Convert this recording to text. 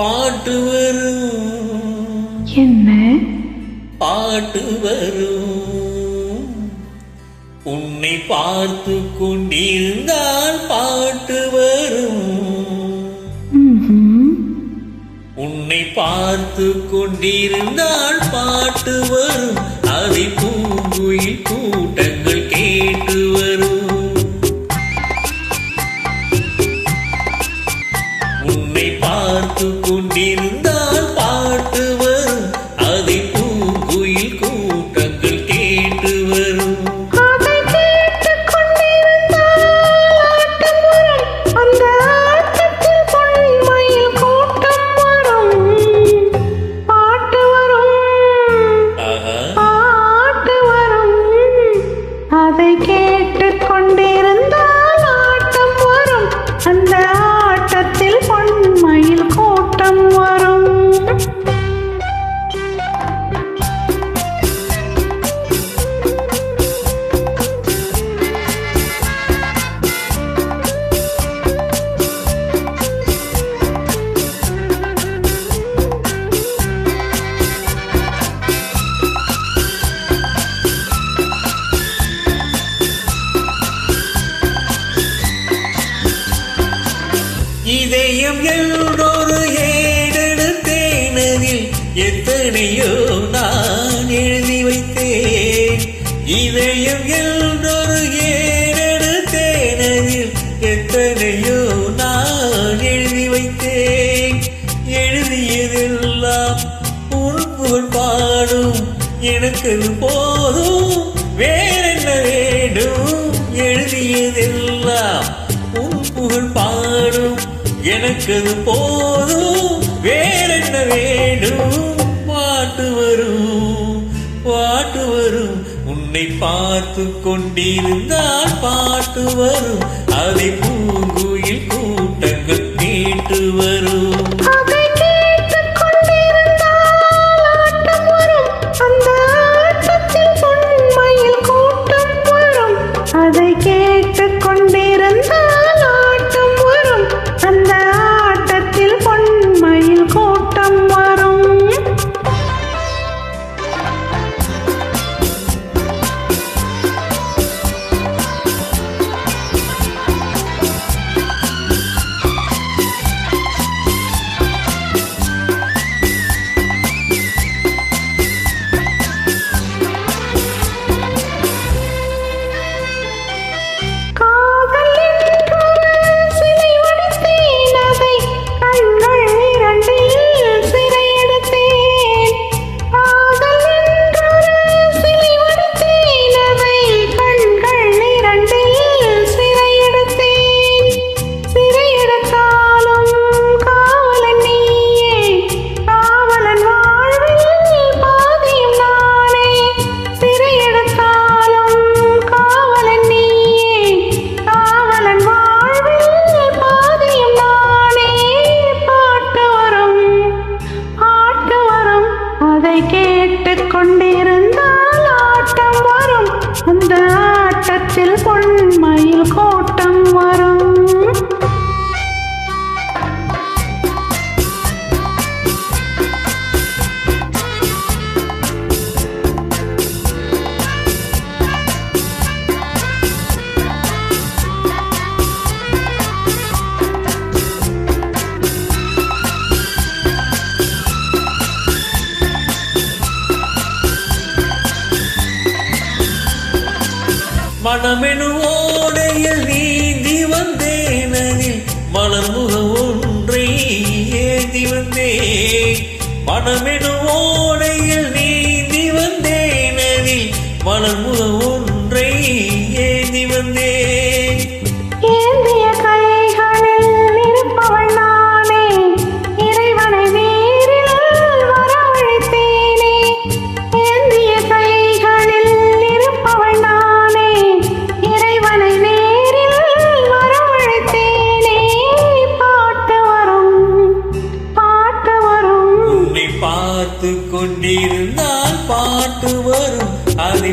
பாட்டு வரும். என்ன? பாட்டு வரும். உன்னை பார்த்து கொண்டிருந்தால் பாட்டு வரும். உன்னை பார்த்து கொண்டிருந்தால் பாட்டு வரும். அதை பூங்குயில் கூட்டங்கள் கேட்டு இதயம் என்றொரு ஏடெடுத்தேனதில் எத்தனையோ நான் எழுதி வைத்தேன். இதயம் என்றொரு ஏடெடுத்தேனதில் எத்தனையோ நான் எழுதி வைத்தேன். எழுதியதெல்லாம் உன் புகழ் பாடும். எனக்கு அது போதும். வேறென்ன வேண்டும்? எழுதியதெல்லாம் எனக்கு போதும். வேறென்ன வேண்டும் பாட்டு வரும் பாட்டு வரும். உன்னை பார்த்து கொண்டிருந்தால் பாட்டு வரும். அதை பூங்குயில் கூட்டங்கள் கேட்டு வரும். மனமெனுவோடையில் நீந்தி வந்தேனில் மனமுக ஒன்றை ஏந்தி வந்தேன். மனமெனுவோடையில் நீந்தி வந்தேனில் மனமுக ஒன்றை பார்த்து கொண்டிருந்தால் பாட்டு வரும். அதை